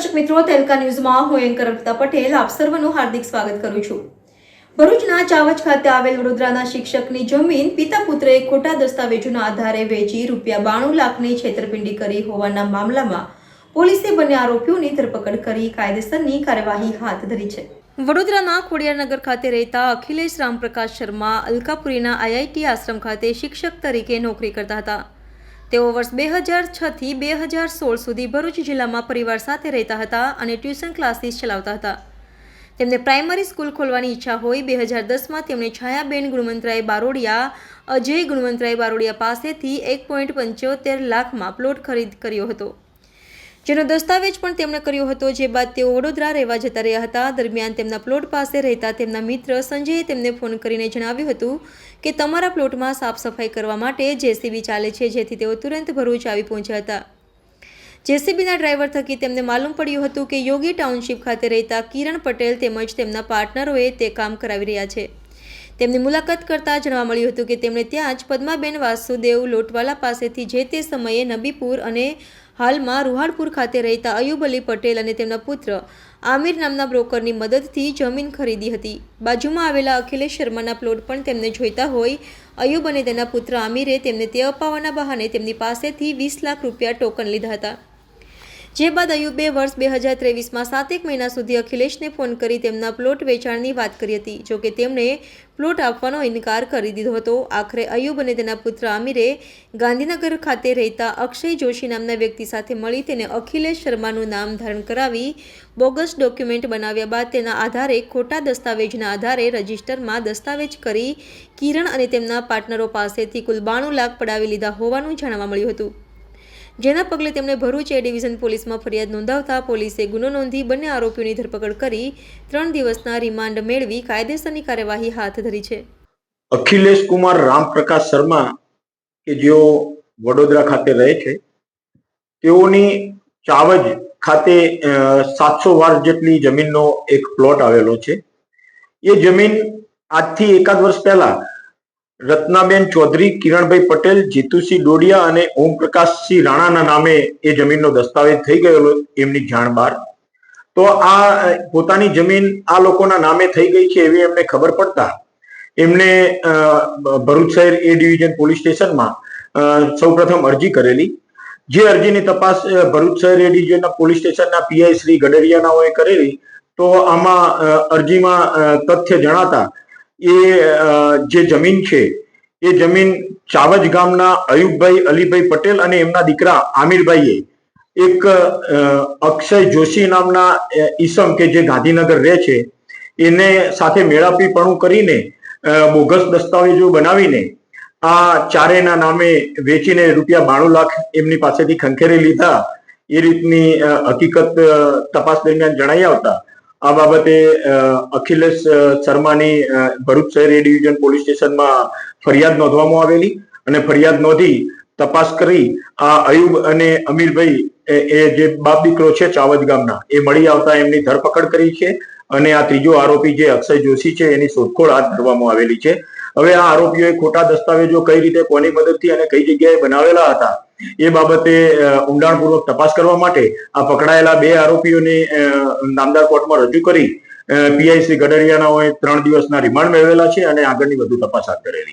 દર્શક મિત્રો તેલકા ન્યૂઝમાં હું એન્કર અર્પિતા પટેલ આપ સર્વનું હાર્દિક સ્વાગત કરું છું. ભરૂચના ચાવજ ખાતે આવેલ વડોદરાના શિક્ષકની જમીન પિતા પુત્રએ ખોટા દસ્તાવેજોના આધારે વેચી રૂપિયા બાણું લાખની છેતરપિંડી કરી હોવાના મામલામાં પોલીસે બંને આરોપીઓની ધરપકડ કરી, કાયદેસરની કાર્યવાહી હાથ ધરી છે. વડોદરાના ખોડિયારનગર ખાતે રહેતા અખિલેશ રામપ્રકાશ શર્મા અલકાપુરીના આઈઆઈટી આશ્રમ ખાતે શિક્ષક તરીકે નોકરી કરતા હતા. તેઓ વર્ષ બે હજાર છથી બે હજાર સોળ સુધી ભરૂચ જિલ્લામાં પરિવાર સાથે રહેતા હતા અને ટ્યુશન ક્લાસીસ ચલાવતા હતા. તેમને પ્રાઇમરી સ્કૂલ ખોલવાની ઈચ્છા હોય બે હજાર દસમાં તેમણે છાયાબેન ગુણવંતરાય બારોડિયા, અજય ગુણવંતરાય બારોડિયા પાસેથી એક પોઈન્ટ પંચોતેર લાખમાં પ્લોટ ખરીદ કર્યો હતો. જેનો દસ્તાવેજ પણ તેમણે કર્યો હતો, જે બાદ તેઓ વડોદરા રહેવા જતા રહ્યા હતા. દરમિયાન તેમના પ્લોટ પાસે રહેતા તેમના મિત્ર સંજયે તેમને ફોન કરીને જણાવ્યું હતું કે, તમારા પ્લોટમાં સાફ સફાઈ કરવા માટે જેસીબી ચાલે છે, જેથી તેઓ તુરંત ભરૂચ આવી પહોંચ્યા હતા. જેસીબીના ડ્રાઈવર થકી તેમને માલુમ પડ્યું હતું કે, યોગી ટાઉનશીપ ખાતે રહેતા કિરણ પટેલ તેમજ તેમના પાર્ટનરોએ તે કામ કરાવી રહ્યા છે. તેમની મુલાકાત કરતા જાણવા મળ્યું હતું કે, તેમણે ત્યાં જ પદ્માબેન વાસુદેવ લોટવાલા પાસેથી જે તે સમયે નબીપુર અને હાલમાં રૂહાણપુર ખાતે રહેતા અયુબ અલી પટેલ અને તેમના પુત્ર આમિર નામના બ્રોકરની મદદથી જમીન ખરીદી હતી. બાજુમાં આવેલા અખિલેશ શર્માના પ્લોટ પણ તેમને જોઈતા હોય. અયુબ અને તેના પુત્ર આમિરે તેમને તે અપાવવાના બહાને તેમની પાસેથી વીસ લાખ રૂપિયા ટોકન લીધા હતા. જે બાદ અયુબે વર્ષ બે હજાર ત્રેવીસમાં સાતેક મહિના સુધી અખિલેશને ફોન કરી તેમના પ્લોટ વેચાણની વાત કરી હતી જોકે તેમણે પ્લોટ આપવાનો ઇનકાર કરી દીધો હતો. આખરે અયુબ અને તેના પુત્ર આમિરે ગાંધીનગર ખાતે રહેતા અક્ષય જોશી નામના વ્યક્તિ સાથે મળી તેને અખિલેશ શર્માનું નામ ધારણ કરાવી બોગસ ડોક્યુમેન્ટ બનાવ્યા બાદ તેના આધારે ખોટા દસ્તાવેજના આધારે રજિસ્ટરમાં દસ્તાવેજ કરી કિરણ અને તેમના પાર્ટનરો પાસેથી કુલ બાણું લાખ પડાવી લીધા હોવાનું જાણવા મળ્યું હતું. જેના પગલે તેમણે ભરૂચ એ ડિવિઝન પોલીસમાં ફરિયાદ નોંધાવતા પોલીસે ગુનો નોંધી બંને આરોપીઓની ધરપકડ કરી ત્રણ દિવસના રિમાન્ડ મેળવી કાયદેસરની કાર્યવાહી હાથ ધરી છે. અખિલેશ કુમાર રામપ્રકાશ શર્મા કે જેઓ વડોદરા ખાતે રહે છે, તેઓની ચાવજ ખાતે સાતસો વાર જેટલી જમીનનો એક પ્લોટ આવેલો છે. એ જમીન આજથી એકાદ વર્ષ પહેલા રત્નાબેન ચૌધરી, કિરણભાઈ પટેલ, જીતુસિંહ ડોડિયા અને ઓમપ્રકાશસિંહ રાણાના નામે એ જમીનનો દસ્તાવેજ થઈ ગયેલો એમની જાણ બહાર. તો આ પોતાની જમીન આ લોકોના નામે થઈ ગઈ છે એવી એમને ખબર પડતા એમને ભરૂચ શહેર એ ડિવિઝન પોલીસ સ્ટેશનમાં સૌપ્રથમ અરજી કરેલી. જે અરજીની તપાસ ભરૂચ શહેર એ ડિવિઝનના પોલીસ સ્ટેશનના પીઆઈ શ્રી ગડરિયાનાઓએ કરેલી, તો આમાં અરજીમાં તથ્ય જણાતા એ જે જમીન છે, એ જમીન ચાવજ ગામના અયુબભાઈ અલીભાઈ પટેલ અને એમના દીકરા આમિરભાઈએ. એક અક્ષય જોશી નામના ઈસમ કે જે ગાંધીનગર રહે છે, એને સાથે મેળાપીપણું કરીને બોગસ દસ્તાવેજો બનાવીને, આ ચારેના નામે વેચીને રૂપિયા બાણું લાખ એમની પાસેથી ખંખેરી લીધા. એ રીતની હકીકત તપાસ દરમિયાન જણાઈ આવતા. આ બાબતે અખિલેશ શર્માની ભરૂચ શહેર એ ડિવિઝન પોલીસ સ્ટેશનમાં ફરિયાદ નોંધવામાં આવેલી અને ફરિયાદ નોંધી તપાસ કરી આ અયુબ અને અમીરભાઈ એ જે બાપ દીકરો છે ચાવજ ગામના, એ મળી આવતા એમની ધરપકડ કરી છે અને આ ત્રીજો આરોપી જે અક્ષય જોશી છે એની શોધખોળ હાથ ધરવામાં આવેલી છે. હવે આ આરોપીઓએ ખોટા દસ્તાવેજો કઈ રીતે, કોની મદદથી અને કઈ જગ્યાએ બનાવેલા હતા, એ બાબતે ઊંડાણપૂર્વક તપાસ કરવા માટે આ પકડાયેલા બે આરોપીઓને નામદાર કોર્ટમાં રજૂ કરી પીઆઈસી ગડરિયાનાઓએ ત્રણ દિવસના રિમાન્ડ મેળવેલા છે અને આગળની વધુ તપાસ હાથ ધરેલી